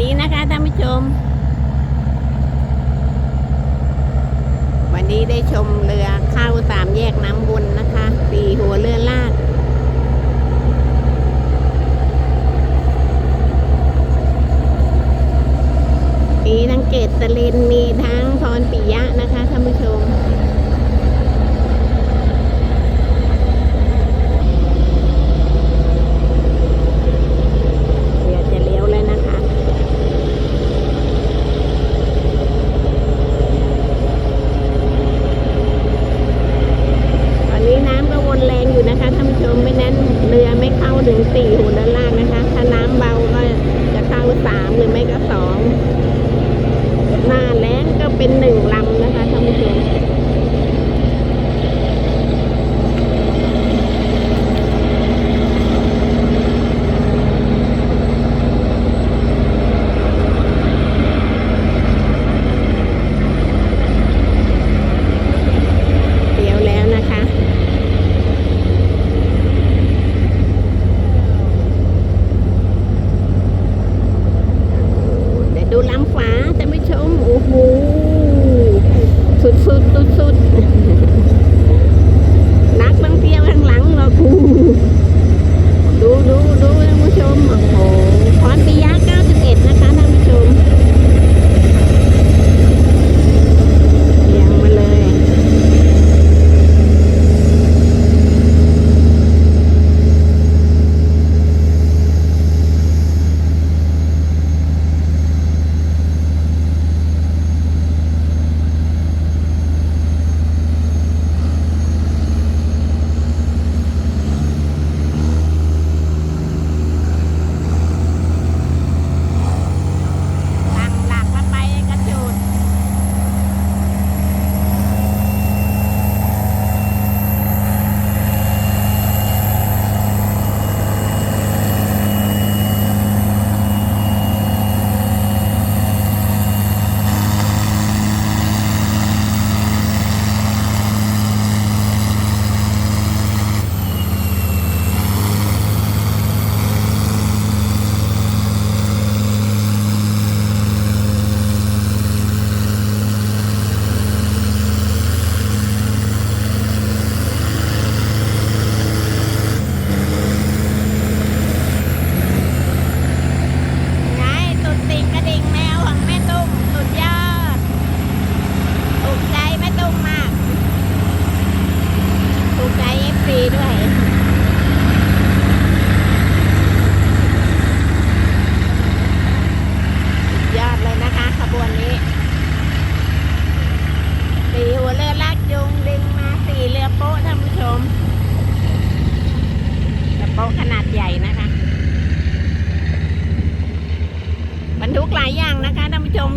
ดีนะคะท่านผู้ชม วันนี้ได้ชมเรือเข้าสามแยกนะ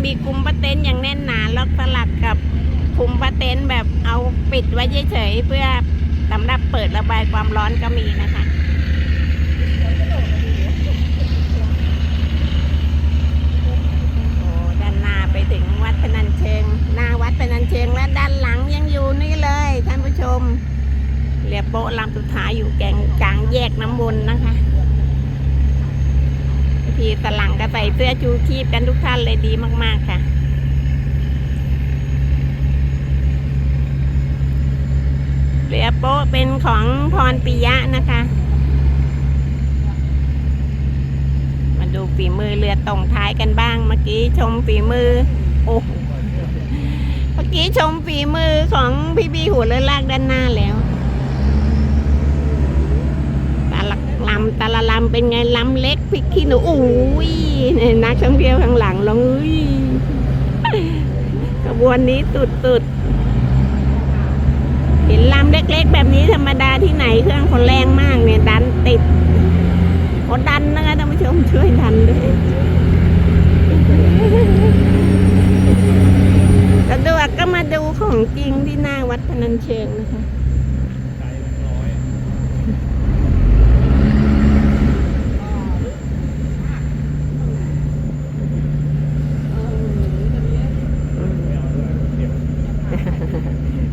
มีคุมประเต็นอย่างแน่นหนาล็อกสลักกับคุมประเต็นแบบเอาปิดไว้เฉยๆเพื่อสำหรับเปิดระบายความร้อนก็มีนะคะโอ้ด้านนาไปถึงวัดพนัญเชิง หน้าวัดพนัญเชิงและด้านหลังยังอยู่นี่เลยท่านผู้ชมเรือโป๊ะลำสุดท้ายอยู่แกงกลางแยกน้ำวนนะคะ พีสลังก็ใส่เสื้อชูชีพกันทุกท่านเลยดีมาก ๆ ค่ะเรือโป๊ะเป็นของพรปิยะนะคะ มาดูฝีมือเรือตรงท้ายกันบ้าง เมื่อกี้ชมฝีมือ โอ้ เมื่อกี้ชมฝีมือของพี่บีหัวเรือลากด้านหน้าแล้ว ตา ลำตาละลำเป็นไงลำเล็กพริกขี้หนูอุ้ยนักท่องเที่ยวข้างหลังลองอุ้ยขบวนนี้ตุดตุดเห็นลำเล็กๆ แบบนี้ธรรมดาที่ไหนเครื่องคนแรงมากเนี่ยดันติดกดดันนะคะท่านผู้ชมช่วยดันด้วยสะดวกก็มาดูของจริงที่หน้าวัดพนัญเชิงนะคะ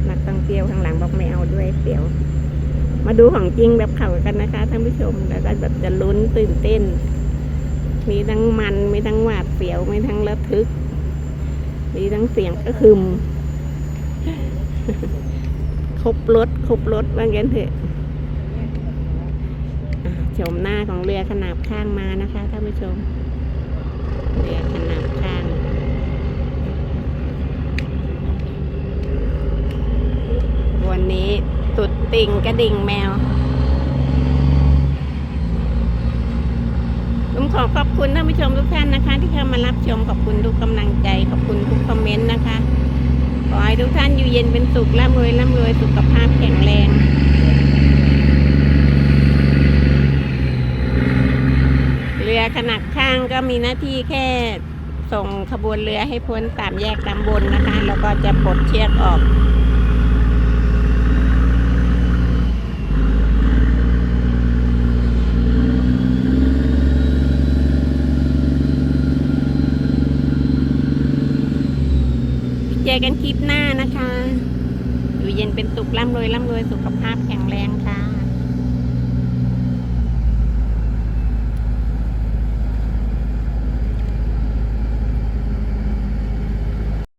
นักท่องเที่ยวข้างหลังบอกไม่เอาด้วยเสียว มา ดูของจริงแบบเข่ากันนะคะท่านผู้ชมแล้วก็แบบจะลุ้นตื่นเต้น มีทั้งมันมีทั้งหวาดเสียวมีทั้งระทึก มีทั้งเสียงกระหึมครบรถครบรถว่างั้นเถอะอะชมหน้าของเรือขนาบข้างมานะคะท่านผู้ชม เรือขนาบข้าง วันนี้ ตุดติ่งกระดิ่งแมวผมขอขอบคุณท่านผู้ชมทุกท่านนะคะ ที่เข้ามารับชมขอบคุณทุกกำลังใจขอบคุณทุกคอมเมนต์นะคะขอให้ทุกท่านอยู่เย็นเป็นสุขร่ำรวยร่ำรวยสุขภาพแข็งแรงเรือขนาดข้างก็มีหน้าที่แค่ส่งขบวนเรือให้พ้นตามแยกตามบนนะคะ แล้วก็จะปลดเชือกออก กันคลิปหน้านะคะ อยู่เย็นเป็นสุขร่ำรวยร่ำรวยสุขภาพแข็งแรงค่ะ